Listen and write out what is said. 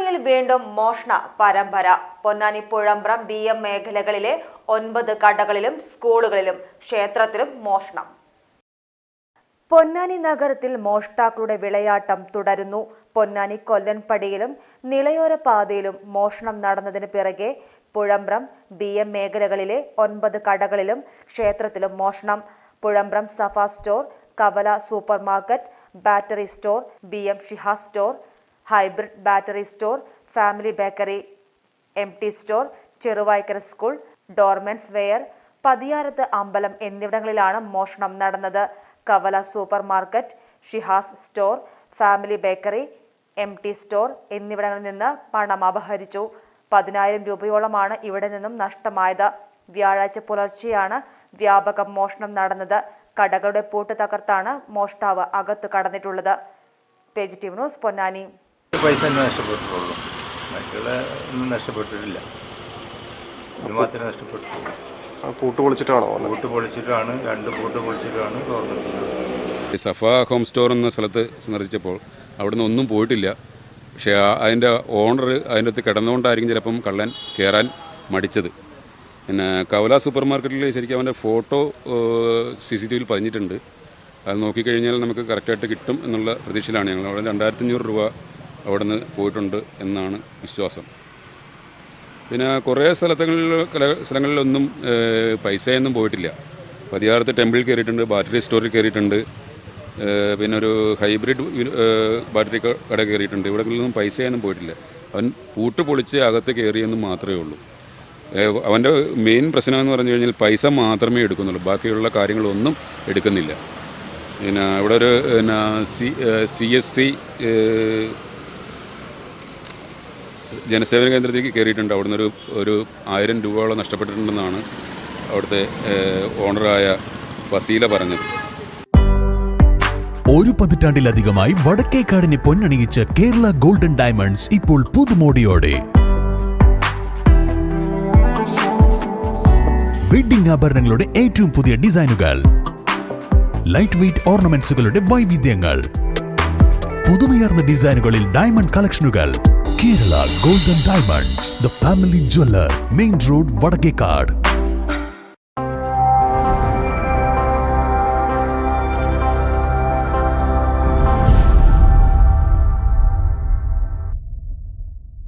പൊന്നാനിയിൽ വീണ്ടും മോഷണ പരമ്പര. പൊന്നാനി പുഴമ്പ്രം ബി എം മേഖലകളിലെ ഒൻപത് കടകളിലും സ്കൂളുകളിലും ക്ഷേത്രത്തിലും മോഷണം. പൊന്നാനി നഗരത്തിൽ മോഷ്ടാക്കളുടെ വിളയാട്ടം തുടരുന്നു. പൊന്നാനി കൊല്ലൻപടിയിലും നിളയോര പാതയിലും മോഷണം നടന്നതിന് പിറകെ പുഴമ്പ്രം ബി എം മേഖലകളിലെ ഒൻപത് കടകളിലും ക്ഷേത്രത്തിലും മോഷണം. Puzhambram Safa store Kavala supermarket battery store B M Shihas store hybrid battery store family bakery M T store Cheruvaikkara school Dormens wear പതിയാരത്ത് അമ്പലം എന്നിവിടങ്ങളിലാണ് മോഷണം നടന്നത്. Kavala supermarket Shihas store family bakery M T store എന്നിവിടങ്ങളിൽ നിന്ന് പണം അപഹരിച്ചു. പതിനായിരം രൂപയോളമാണ് ഇവിടെ നിന്നും നഷ്ടമായത്. വ്യാഴാഴ്ച പുലർച്ചെയാണ് വ്യാപക മോഷണം നടന്നത്. കടകളുടെ പൂട്ട് തകർത്താണ് മോഷ്ടാവ് അകത്ത് കടന്നിട്ടുള്ളത്. Page T news Ponnani. പൈസ തന്നെ നഷ്ടപ്പെട്ടിട്ടുള്ളൂ. മറ്റുള്ള ഒന്നും നഷ്ടപ്പെട്ടിട്ടില്ല. ഇത് മാത്രമേ നഷ്ടപ്പെട്ടിട്ടുള്ളൂ. ആ പൂട്ട് പൊളിച്ചിട്ടാണോ പൂട്ട് പൊളിച്ചിട്ടാണ് രണ്ട് പൂട്ട് പൊളിച്ചിട്ടാണ് തുറന്നിട്ടുള്ളത്. ഈ സഫ ഹോം സ്റ്റോർ എന്ന സ്ഥലത്ത് സന്ദർശിച്ചപ്പോൾ അവിടുന്ന് ഒന്നും പോയിട്ടില്ല. പക്ഷേ അതിന്റെ ഓണർ അതിന്റെ അകത്ത് കിടന്നുകൊണ്ടായിരിക്കും ചിലപ്പം കള്ളൻ കയറാൻ മടിച്ചത്. പിന്നെ കവല സൂപ്പർ മാർക്കറ്റിൽ ശരിക്കും അവന്റെ ഫോട്ടോ സി സി ടി വിയിൽ പതിഞ്ഞിട്ടുണ്ട് അത് നോക്കിക്കഴിഞ്ഞാൽ നമുക്ക് കറക്റ്റായിട്ട് കിട്ടും എന്നുള്ള പ്രതീക്ഷയിലാണ് ഞങ്ങൾ. അവിടെ രണ്ടായിരത്തി അഞ്ഞൂറ് രൂപ അവിടെ നിന്ന് പോയിട്ടുണ്ട് എന്നാണ് വിശ്വാസം. പിന്നെ കുറേ സ്ഥലങ്ങളിൽ സ്ഥലങ്ങളിലൊന്നും പൈസയൊന്നും പോയിട്ടില്ല. പതിയാറത്ത് ടെമ്പിളിൽ കയറിയിട്ടുണ്ട് ബാറ്ററി സ്റ്റോറിൽ കയറിയിട്ടുണ്ട് പിന്നെ ഒരു ഹൈബ്രിഡ് ബാറ്ററി കട കയറിയിട്ടുണ്ട്. ഇവിടെയൊന്നും പൈസയൊന്നും പോയിട്ടില്ല. അവൻ പൂട്ട് പൊളിച്ച് അകത്ത് കയറിയെന്ന് മാത്രമേ ഉള്ളൂ. അവന്റെ മെയിൻ പ്രശ്നം എന്ന് പറഞ്ഞു കഴിഞ്ഞാൽ പൈസ മാത്രമേ എടുക്കുന്നുള്ളൂ. ബാക്കിയുള്ള കാര്യങ്ങളൊന്നും എടുക്കുന്നില്ല. പിന്നെ ഇവിടെ ഒരു പിന്നെ സി സി എസ് സി ജനസേവന കേന്ദ്രത്തിലേക്ക് കയറിയിട്ടുണ്ട്. അവിടുന്ന് ഒരു ഒരു ആയിരം രൂപയോളം നഷ്ടപ്പെട്ടിട്ടുണ്ടെന്നാണ് അവിടുത്തെ ഓണറായ ഫസീല പറഞ്ഞത്. ഒരു പതിറ്റാണ്ടിലധികമായി വടക്കേക്കാടിനെ പൊന്നണിയിച്ച് കേരള ഗോൾഡൻ ഡയമണ്ട്സ് ഇപ്പോൾ പുതുമോടിയോടെ. വെഡിംഗ് ആഭരണങ്ങളുടെ ഏറ്റവും പുതിയ ഡിസൈനുകൾ. ലൈറ്റ് വെയ്റ്റ് ഓർണമെന്റ്സുകളുടെ വൈവിധ്യങ്ങൾ. പുതുമയർന്ന ഡിസൈനുകളിൽ diamond കളക്ഷനുകൾ. Kerala golden diamonds the family jeweller main road Vadakkekad.